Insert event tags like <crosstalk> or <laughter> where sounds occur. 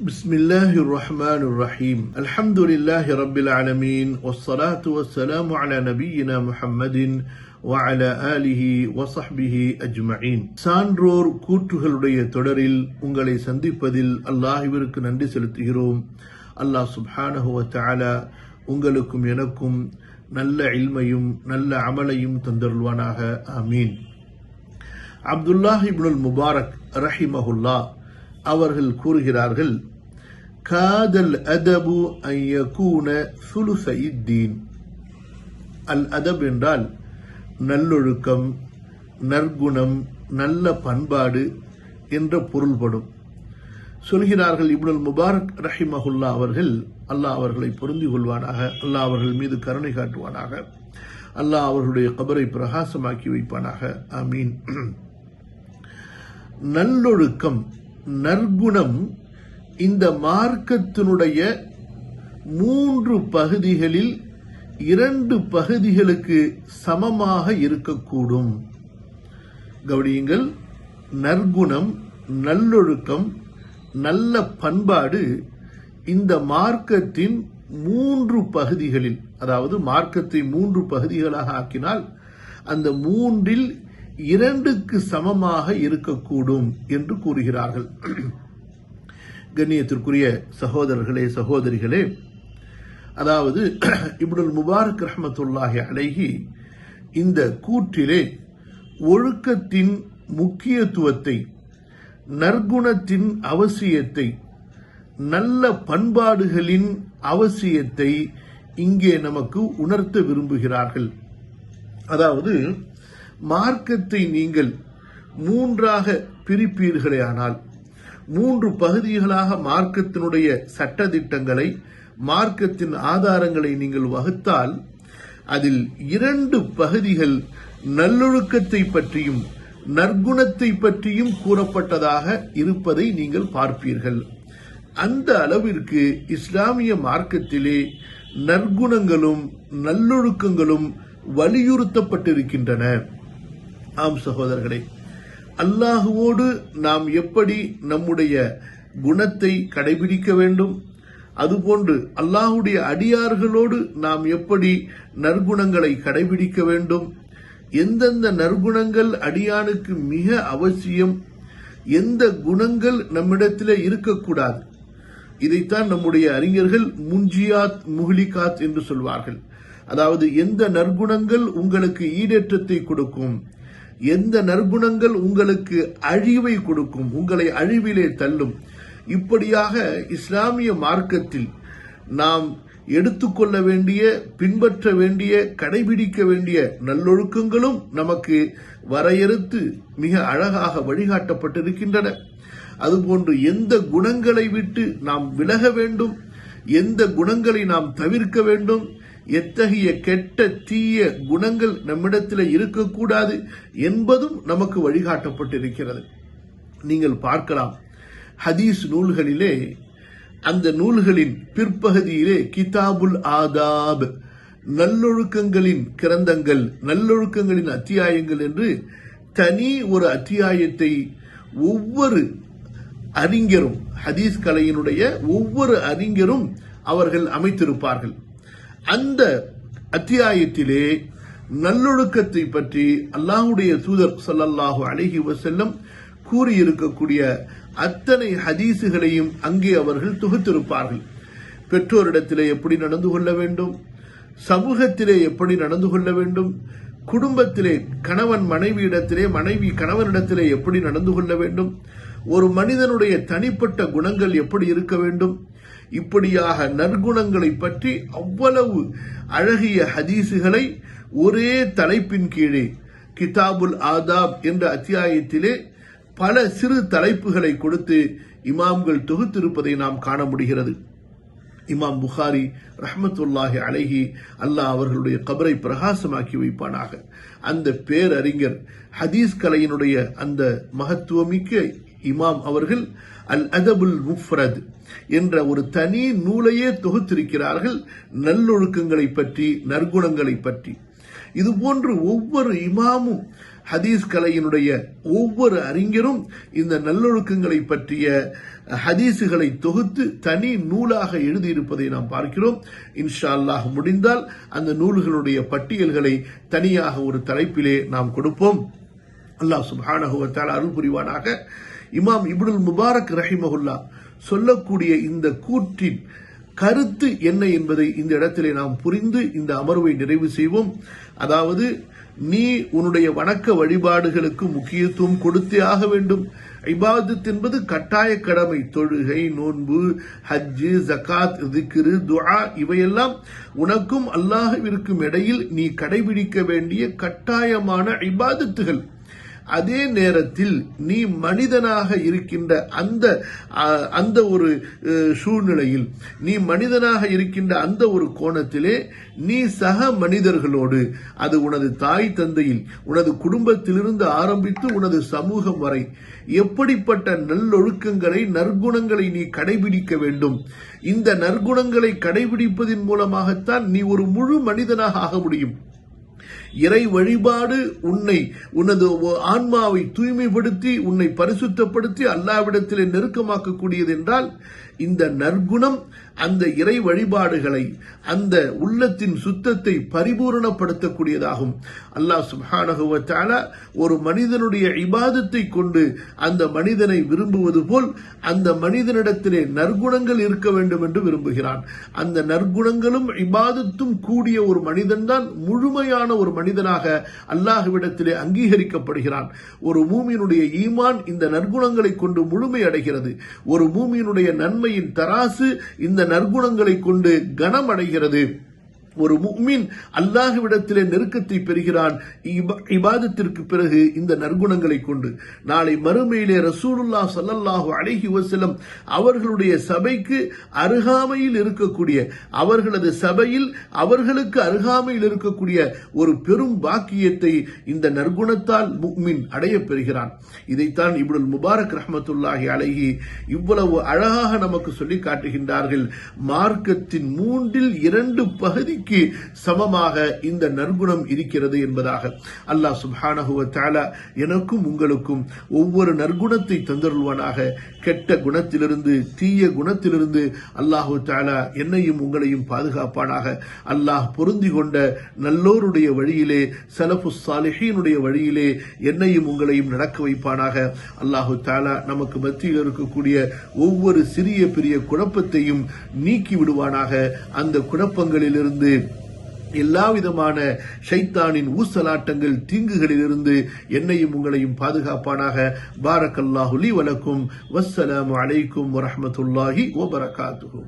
بسم الله الرحمن الرحيم الحمد لله رب العالمين والصلاة والسلام على نبينا محمد وعلى آله وصحبه أجمعين சான்றோர் கூற்றுகளுடைய தொடரில் உங்களை சந்திப்பதில் அல்லாஹ்விற்கு நன்றி செலுத்துகிறோம் அல்லாஹ் சுப்ஹானஹு வ தஆலா உங்களுக்கும் எனக்கும் நல்ல இல்மையும் நல்ல அமலையும் தந்தருள்வானாக ஆமீன் அப்துல்லாஹ் இப்னுல் முபாரக் ரஹிமஹுல்லா அவர்கள் கூறுகிறார்கள் காதல் அதபு ஐயக்கூன சுலுசைத்தீன் அல் அதப் என்றால் நல்லொழுக்கம் நற்குணம் நல்ல பண்பாடு என்ற பொருள்படும். சொல்கிறார்கள் இப்னுல் முபாரக் ரஹிமஹுல்லா அவர்கள் அல்லாஹ் அவர்களை பொருந்தி கொள்வானாக அல்லாஹ் அவர்கள் மீது கருணை காட்டுவானாக அல்லாஹ் அவர்களுடைய கபரை பிரகாசமாக்கி வைப்பானாக. ஆமீன். <clears throat> நல்லொழுக்கம் நற்குணம் இந்த மார்க்கத்தினுடைய மூன்று பகுதிகளில் இரண்டு பகுதிகளுக்கு சமமாக இருக்கக்கூடும். கவனியுங்கள் நற்குணம் நல்லொழுக்கம் நல்ல பண்பாடு இந்த மார்க்கத்தின் மூன்று பகுதிகளில் அதாவது மார்க்கத்தை மூன்று பகுதிகளாக ஆக்கினால் அந்த மூன்றில் இரண்டுக்கு சமமாக இருக்கக்கூடும் என்று கூறுகிறார்கள். கண்ணியத்திற்குரிய சகோதரர்களே சகோதரிகளே அதாவது <clears throat> இப்னுல் முபாரக் ரஹமத்துல்லாஹி அழகி இந்த கூற்றிலே ஒழுக்கத்தின் முக்கியத்துவத்தை நற்குணத்தின் அவசியத்தை நல்ல பண்பாடுகளின் அவசியத்தை இங்கே நமக்கு உணர்த்த விரும்புகிறார்கள். அதாவது மார்க்கத்தை நீங்கள் மூன்றாக பிரிப்பீர்களேயானால் மூன்று பகுதிகளாக மார்க்கத்தினுடைய சட்டதிட்டங்களை மார்க்கத்தின் ஆதாரங்களை நீங்கள் வகுத்தால் அதில் இரண்டு பகுதிகள் நல்லொழுக்கத்தை பற்றியும் நற்குணத்தை பற்றியும் கூறப்பட்டதாக இருப்பதை நீங்கள் பார்ப்பீர்கள். அந்த அளவிற்கு இஸ்லாமிய மார்க்கத்திலே நற்குணங்களும் நல்லொழுக்கங்களும் வலியுறுத்தப்பட்டிருக்கின்றன. ஆம் சகோதரர்களே அல்லாஹுவோடு நாம் எப்படி நம்முடைய குணத்தை கடைபிடிக்க வேண்டும்? அதுபோன்று அல்லாஹுடைய அடியார்களோடு நாம் எப்படி நற்குணங்களை கடைபிடிக்க வேண்டும்? எந்தெந்த நற்குணங்கள் அடியானுக்கு மிக அவசியம்? எந்த குணங்கள் நம்மிடத்தில் இருக்கக்கூடாது? இதைத்தான் நம்முடைய அறிஞர்கள் முஞ்சியாத் முஹ்லிகாத் என்று சொல்வார்கள். அதாவது எந்த நற்குணங்கள் உங்களுக்கு ஈடேற்றத்தை கொடுக்கும்? எந்த நற்குணங்கள் உங்களுக்கு அழிவை கொடுக்கும் உங்களை அழிவிலே தள்ளும். இப்படியாக இஸ்லாமிய மார்க்கத்தில் நாம் எடுத்துக்கொள்ள வேண்டிய பின்பற்ற வேண்டிய கடைபிடிக்க வேண்டிய நல்லொழுக்கங்களும் நமக்கு வரையறுத்து மிக அழகாக வழிகாட்டப்பட்டிருக்கின்றன. அதுபோன்று எந்த குணங்களை விட்டு நாம் விலக வேண்டும் எந்த குணங்களை நாம் தவிர்க்க வேண்டும் எத்தகைய கெட்ட தீய குணங்கள் நம்மிடத்தில் இருக்கக்கூடாது என்பதும் நமக்கு வழிகாட்டப்பட்டிருக்கிறது. நீங்கள் பார்க்கலாம். ஹதீஸ் நூல்களிலே அந்த நூல்களின் பிற்பகுதியிலே கிதாபுல் ஆதாப் நல்லொழுக்கங்களின் கிரந்தங்கள் நல்லொழுக்கங்களின் அத்தியாயங்கள் என்று தனி ஒரு அத்தியாயத்தை ஒவ்வொரு அறிஞரும் ஹதீஸ் கலையினுடைய ஒவ்வொரு அறிஞரும் அவர்கள் அமைத்திருப்பார்கள். அந்த அத்தியாயத்திலே நல்லொழுக்கத்தை பற்றி அல்லாஹுடைய தூதர் சல்லல்லாஹு அழகி வசல்லம் கூறியிருக்கக்கூடிய அத்தனை ஹதீசுகளையும் அங்கே அவர்கள் தொகுத்திருப்பார்கள். பெற்றோரிடத்திலே எப்படி நடந்து கொள்ள வேண்டும்? சமூகத்திலே எப்படி நடந்து கொள்ள வேண்டும்? குடும்பத்திலே கணவன் மனைவியிடத்திலே மனைவி கணவனிடத்திலே எப்படி நடந்து கொள்ள வேண்டும்? ஒரு மனிதனுடைய தனிப்பட்ட குணங்கள் எப்படி இருக்க வேண்டும்? இப்படியாக நற்குணங்களை பற்றி அவ்வளவு அழகிய ஹதீசுகளை ஒரே தலைப்பின் கீழே கிதாபுல் ஆதாப் என்ற அத்தியாயத்திலே பல சிறு தலைப்புகளை கொடுத்து இமாம்கள் தொகுத்திருப்பதை நாம் காண முடிகிறது. இமாம் புகாரி ரஹமத்துல்லாஹி அழகி அல்லாஹ் அவர்களுடைய கபரை பிரகாசமாக்கி வைப்பானாக. அந்த பேரறிஞர் ஹதீஸ் கலையினுடைய அந்த மகத்துவமிக்க இமாம் அவர்கள் அல் அதபுல் முஃப்ரத் என்ற ஒரு தனி நூலையே தொகுத்திருக்கிறார்கள் நல்லொழுக்கங்களை பற்றி நற்குணங்களை பற்றி. இதுபோன்று ஒவ்வொரு இமாமும் ஹதீஸ் கலையினுடைய ஒவ்வொரு அறிஞரும் இந்த நல்லொழுக்கங்களை பற்றிய ஹதீஸுகளை தொகுத்து தனி நூலாக எழுதியிருப்பதை நாம் பார்க்கிறோம். இன்ஷா அல்லாஹ் முடிந்தால் அந்த நூல்களுடைய பட்டியல்களை தனியாக ஒரு தலைப்பிலே நாம் கொடுப்போம். அல்லாஹ் சுப்ஹானஹு அருள் புரிவானாக. இமாம் இப்னுல் முபாரக் ரஹிமஹுல்லா சொல்லக்கூடிய இந்த கூற்றின் கருத்து என்ன என்பதை இந்த இடத்திலே நாம் புரிந்து இந்த அமர்வை நிறைவு செய்வோம். அதாவது நீ உன்னுடைய வணக்க வழிபாடுகளுக்கு முக்கியத்துவம் கொடுத்தே ஆக வேண்டும். இபாதத் என்பது கட்டாய கடமை. தொழுகை நோன்பு ஹஜ்ஜு ஜகாத் திக்ரு துஆ இவையெல்லாம் உனக்கும் அல்லாஹ்விற்கும் இடையில் நீ கடைபிடிக்க வேண்டிய கட்டாயமான இபாதத்துகள். அதே நேரத்தில் நீ மனிதனாக இருக்கின்ற அந்த அந்த ஒரு சூழ்நிலையில் நீ மனிதனாக இருக்கின்ற அந்த ஒரு கோணத்திலே நீ சக மனிதர்களோடு அது உனது தாய் தந்தையில் உனது குடும்பத்திலிருந்து ஆரம்பித்து உனது சமூகம் வரை எப்படிப்பட்ட நல்லொழுக்கங்களை நற்குணங்களை நீ கடைபிடிக்க வேண்டும்? இந்த நற்குணங்களை கடைபிடிப்பதன் மூலமாகத்தான் நீ ஒரு முழு மனிதனாக ஆக முடியும். இறை வழிபாடு உன்னை உனது ஆன்மாவை தூய்மைப்படுத்தி உன்னை பரிசுத்தப்படுத்தி அல்லாவிடத்திலே நெருக்கமாக்கக்கூடியது என்றால் இந்த நற்குணம் அந்த இறை வழிபாடுகளை அந்த உள்ளத்தின் சுத்தத்தை பரிபூரணப்படுத்தக்கூடியதாகும். அல்லாஹ் சுப்ஹானஹு ஒரு மனிதனுடைய இபாதத்தை கொண்டு அந்த மனிதனை விரும்புவது போல் அந்த மனிதனிடத்திலே நற்குணங்கள் இருக்க வேண்டும் என்று விரும்புகிறான். அந்த நற்குணங்களும் இபாதத்தும் கூடிய ஒரு மனிதன்தான் முழுமையான ஒரு மனிதனாக அல்லாஹுவிடத்திலே அங்கீகரிக்கப்படுகிறான். ஒரு மூமியினுடைய ஈமான் இந்த நற்குணங்களை கொண்டு முழுமை அடைகிறது. ஒரு மூமியினுடைய நன்மையின் தராசு இந்த நற்குணங்களை கொண்டு கனம் அடைகிறது ஒரு முக்மின் அல்லாஹுவிடத்திலே நெருக்கத்தை பெறுகிறான் இபாதத்திற்கு பிறகு இந்த நற்குணங்களை கொண்டு. நாளை மறுமையிலே ரசூலுல்லாஹ் சல்லல்லாஹு அழகி வசலம் அவர்களுடைய சபைக்கு அருகாமையில் இருக்கக்கூடிய அவர்களது சபையில் அவர்களுக்கு அருகாமையில் இருக்கக்கூடிய ஒரு பெரும் பாக்கியத்தை இந்த நற்குணத்தால் முக்மின் அடைய பெறுகிறான். இதைத்தான் இப்னுல் முபாரக் ரஹமத்துல்லாஹி அழகி இவ்வளவு அழகாக நமக்கு சொல்லி காட்டுகின்றார்கள். மார்க்கத்தின் மூன்றில் இரண்டு பகுதி பகுதிக்கு சமமாக இந்த நற்குணம் இருக்கிறது என்பதாக அல்லாஹ் சுப்ஹானஹு தாலா எனக்கும் உங்களுக்கும் ஒவ்வொரு நற்குணத்தை தந்தருள்வானாக. கெட்ட குணத்திலிருந்து தீய குணத்திலிருந்து அல்லாஹு தாலா என்னையும் உங்களையும் பாதுகாப்பானாக. அல்லாஹ் பொருந்தி கொண்ட நல்லோருடைய வழியிலே சலபு சாலிஹீனுடைய வழியிலே என்னையும் உங்களையும் நடக்க வைப்பானாக. அல்லாஹு தாலா நமக்கு மத்தியில் இருக்கக்கூடிய ஒவ்வொரு சிறிய பெரிய குழப்பத்தையும் நீக்கி விடுவானாக. அந்த குழப்பங்களிலிருந்து எல்லா விதமான ஷைத்தானின் ஊசலாட்டங்கள் தீங்குகளிலிருந்து என்னையும் உங்களையும் பாதுகாப்பானாக. பாரக்கல்லாஹுலி வலக்கும் வஸ்ஸலாம் அலைக்கும் வரமத்துல்லாஹி ஓபரகாத்து